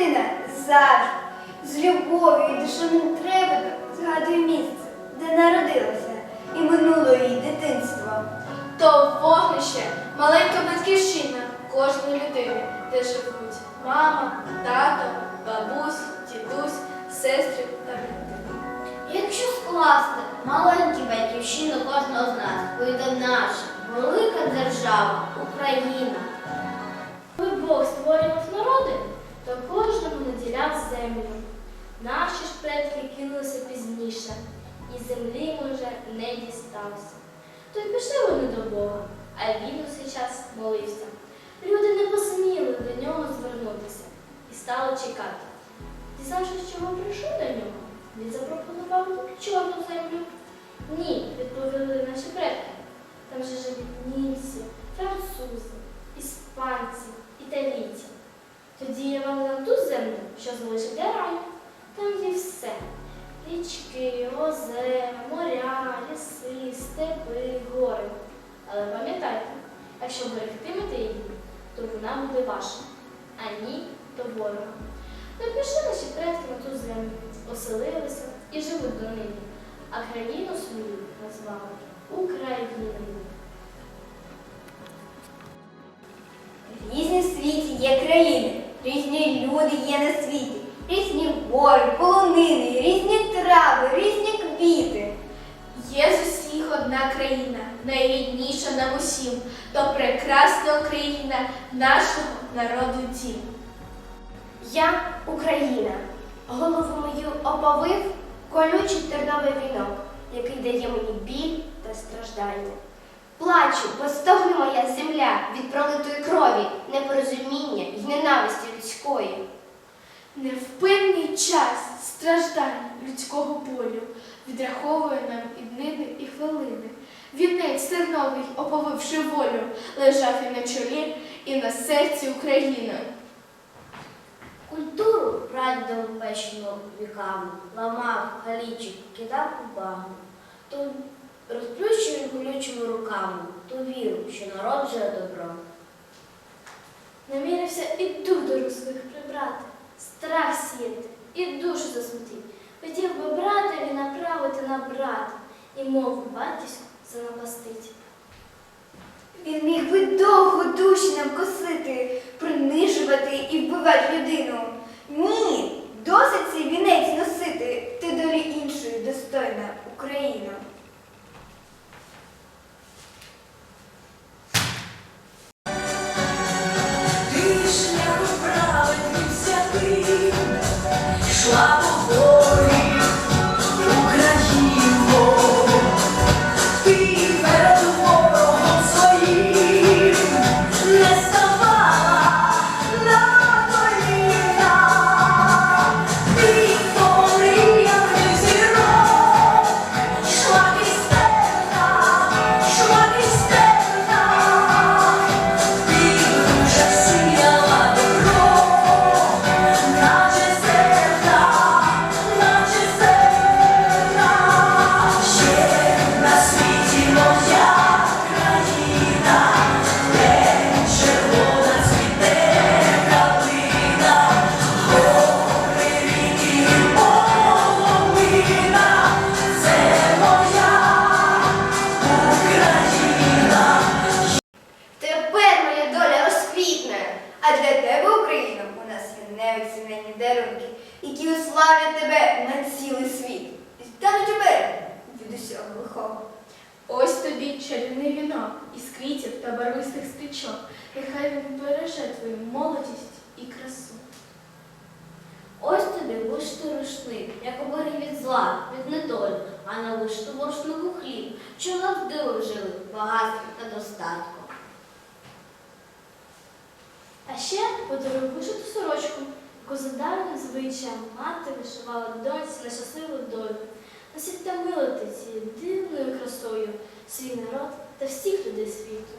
дитина завжди з любов'ю і душевним трепетом згадує місце, де народилася, і минуло її дитинство. То вогнище, маленька батьківщина кожної людини, де живуть мама, тато, бабусь, дідусь, сестри та брати. Якщо скласти маленьку батьківщину кожного з нас, вийде наша велика держава Україна. Землю. Наші ж предки кинулися пізніше, і землі ми вже не дістався. То й пішли вони до Бога, а він у цей час молився. Люди не посміли до нього звернутися і стали чекати. Дізнавшись, чого прийшов до нього, він запропонував чорну землю. Ні, відповіли наші предки. Там же живуть німці, французи, іспанці, італійці. Тоді я вам дам ту землю, що залишить для раю. Там є все. Річки, озера, моря, ліси, степи, гори. Але пам'ятайте, якщо берегтимете її, то вона буде ваша, а ні, то ворога. То пішли наші предки на ту землю, оселилися і живуть до нині, а країну свою назвали Україною. В світі є країни, різні люди є на світі, різні гори, полонини, різні трави, різні квіти. Є з усіх одна країна, найрідніша нам усім, то прекрасна Україна нашого народу дім. Я Україна. Голову мою оповив колючий терновий вінок, який дає мені біль та страждання. Плачу, бо стогне моя земля від пролитої крові, непорозуміння й ненависті людської. Невпинний час страждань людського болю відраховує нам і днини, і хвилини. Вінець терновий, оповивши волю, лежав і на чолі, і на серці України. Культуру прадідом пещену віками, ламав, галічик, кидав у багну. То розплющує колючими руками ту віру, що народжує добро. Намірився і дух до прибрати, страх сіяти, і душу засмутив. Хотів би братові направити на брата і мову батьківську занапастить. Він міг би довго душі нам косити, чарівний вінок із квітів та барвистих стрічок. Нехай він береже твою молодість і красу. Ось тобі вишитий рушник, як оберіг від зла, від недолі, а на вишитому рушнику хліб, що завжди жили багатством та достатком. А ще подаруй вишиту сорочку, яку за давним звичаєм мати вишивала доньці на щасливу долю. Носіть та милити цією дивною красою свій народ та всіх людей світу.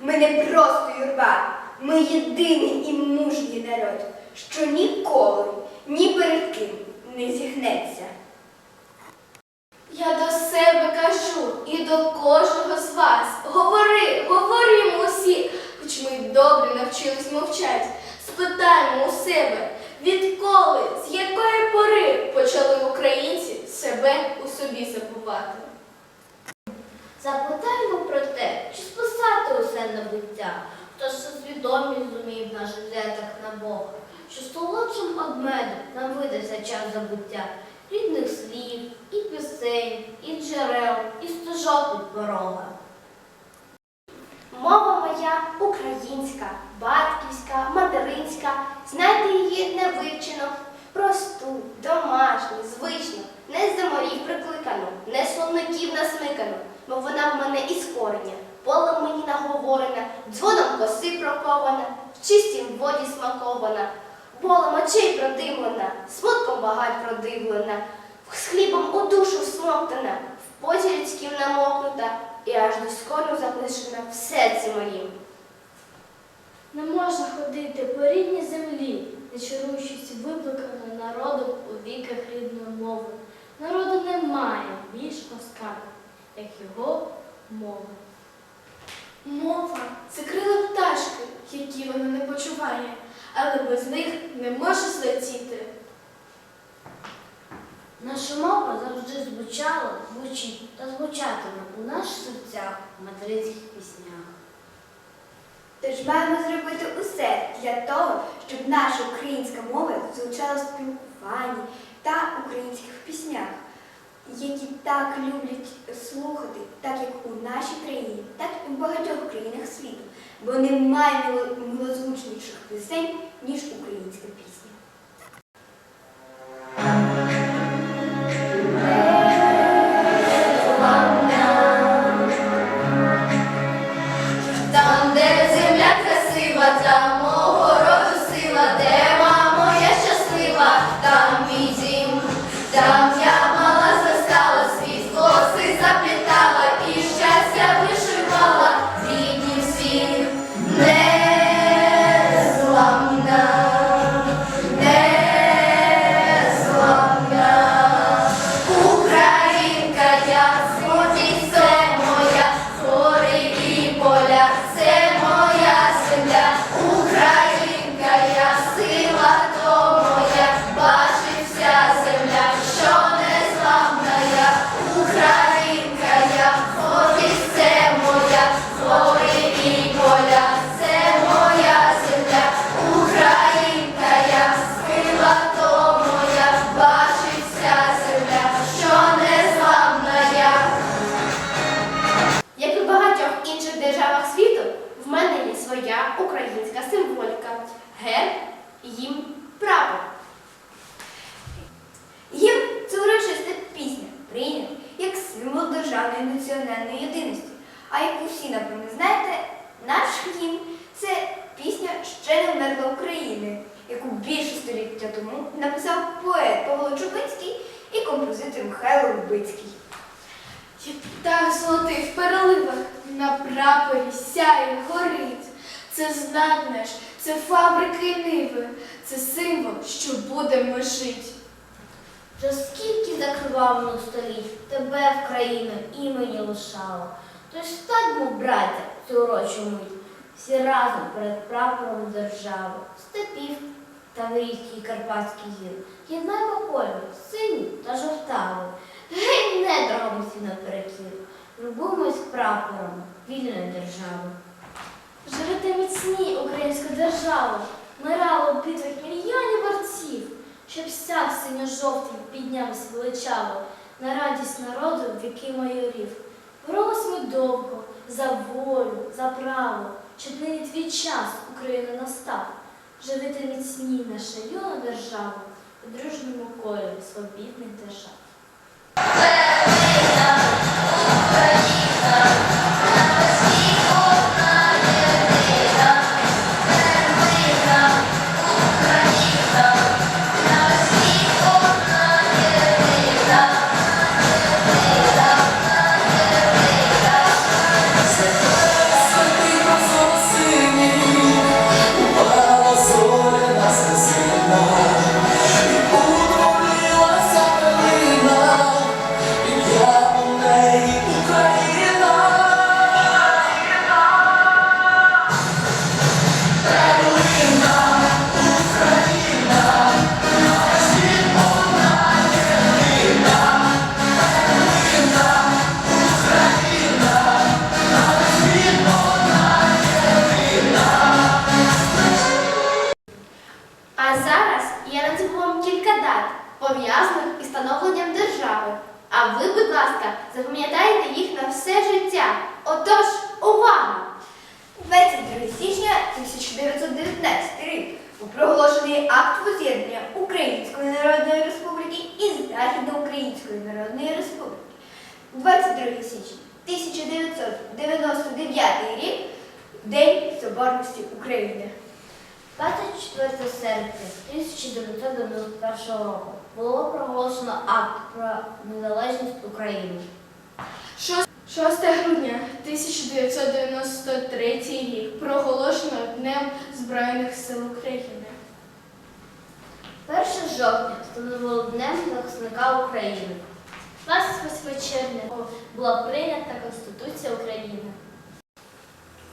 Ми не просто юрба, ми єдиний і мужній народ, що ніколи ні перед ким не зігнеться. Я до себе кажу і до кожного з вас. Говори, говоримо усі, хоч ми й добре навчились мовчать. Спитаємо у себе, відколи, з якої пори почали українці себе у собі забувати. Чи усе набуття, хто ж свідомість зумів наш взяток на Бога, що солодшим од меду нам видався час забуття? Рідних слів, і пісень, і джерел, і стежок від порога. Мова моя українська, батьківська, материнська. Знайте її невивчено, просту, домашню, звичну, не з заморів прикликану, не словників насмикану, бо вона в мене із корення, полем мені наговорена, дзвоном коси прокована, в чистім воді смакована, болем очей продивлена, смутком багать продивлена, з хлібом у душу всмоктана, в поті людським намокнута, і аж до скону заплишена в серці моїм. Не можна ходити по рідній землі, не чаруючись викликаною народом у віках рідної мови. Народу немає більш ласкавих, як його мова. Мова це крила пташки, які вона не почуває, але без них не може злетіти. Наша мова завжди звучала, звучить та звучатиме у наших серцях в материнських піснях. Тож маємо зробити усе для того, щоб наша українська мова звучала в спілкуванні та українських піснях, які так люблять слухати, так як у нашій країні, так і в багатьох країнах світу, бо немає милозвучніших пісень, ніж українська пісня. Там, де земля красива, там написав поет Павло Чубинський і композитор Михайло Лубицький. І так золотий в переливах на прапорі сяє, горить. Це знак наш, це фабрики ниви, це символ, що будемо жить. Вже скільки закривавно століть тебе в країну імені лишало. Тож стадьмо, браття, цю урочу мить, всі разом перед прапором держави, степів та вирійський карпатський гір. Єднаємо кольор, синій та жовтавий. Гей, недорогом всі наперекір. Любимось прапором вільної держави. Живете міцні українську державу, мирало в битвах мільйонів борців, щоб стяг синьо-жовтий піднявся величаво на радість народу віки майорів. Боролись ми довго за волю, за право, щоб нині твій час Україна настав. Живете міцні наша юна держава у дружньому колі свобідних держав. І Західноукраїнської Народної Республіки. 22 січня 1999 рік День Соборності України. 24 серпня 1991 року було проголошено акт про незалежність України. 6 грудня 1993 рік проголошено Днем Збройних сил України. 1 жовтня встановило Днем захисника України. 28 червня була прийнята Конституція України.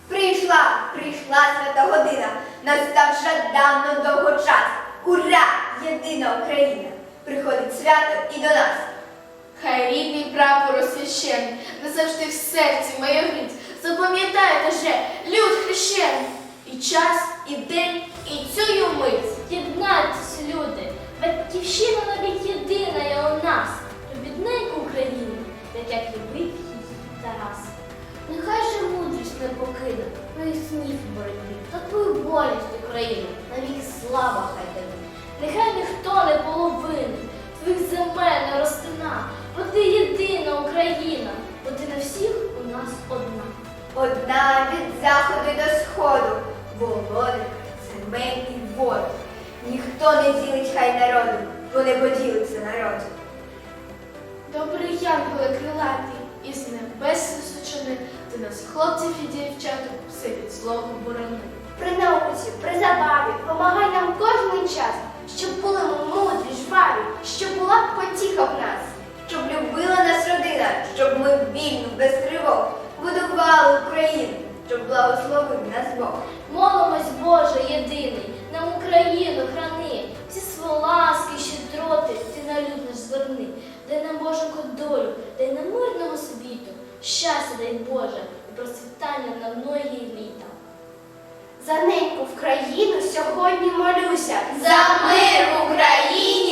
Прийшла, прийшла свята година, настав жаданно довго час. Ура! Єдина Україна! Приходить свято і до нас. Хай рідний прапор освящений, назавжди в серці моє грить. Запам'ятайте же, люд хрещений, і час, і день, і цю мить. Єднайтесь! Батьківщина навіть єдина є у нас. Любідненьку Україну, так як любив її Тарас. Нехай же мудрість не покине твоїх снів у боротьбі, та твою болість Україну, навік слава хай тебе. Нехай ніхто не половинить, твоїх земель не розтина, бо ти єдина Україна, бо ти на всіх у нас одна. Одна від заходу до сходу, володар, земель і вод. Ніхто не ділить хай народу, бо не поділиться народ. Добрий янголе крилатий, із небес височини, ти нас, хлопців і дівчаток, все від злого борони. При науці, при забаві, помагай нам кожний час, щоб були ми мудрі, жваві, щоб була потіха в нас. Щоб любила нас родина, щоб ми вільно, без тривог будували Україну, щоб благословив нас Бог. Молимось, Боже, єдиний, нам Україну храни, всі своласки, щедроти, ти на наш зверни, дай нам Боженьку долю, дай нам мирного світу, щастя дай Боже, і процвітання на многі літа. За неньку в країну сьогодні молюся. За мир в Україні!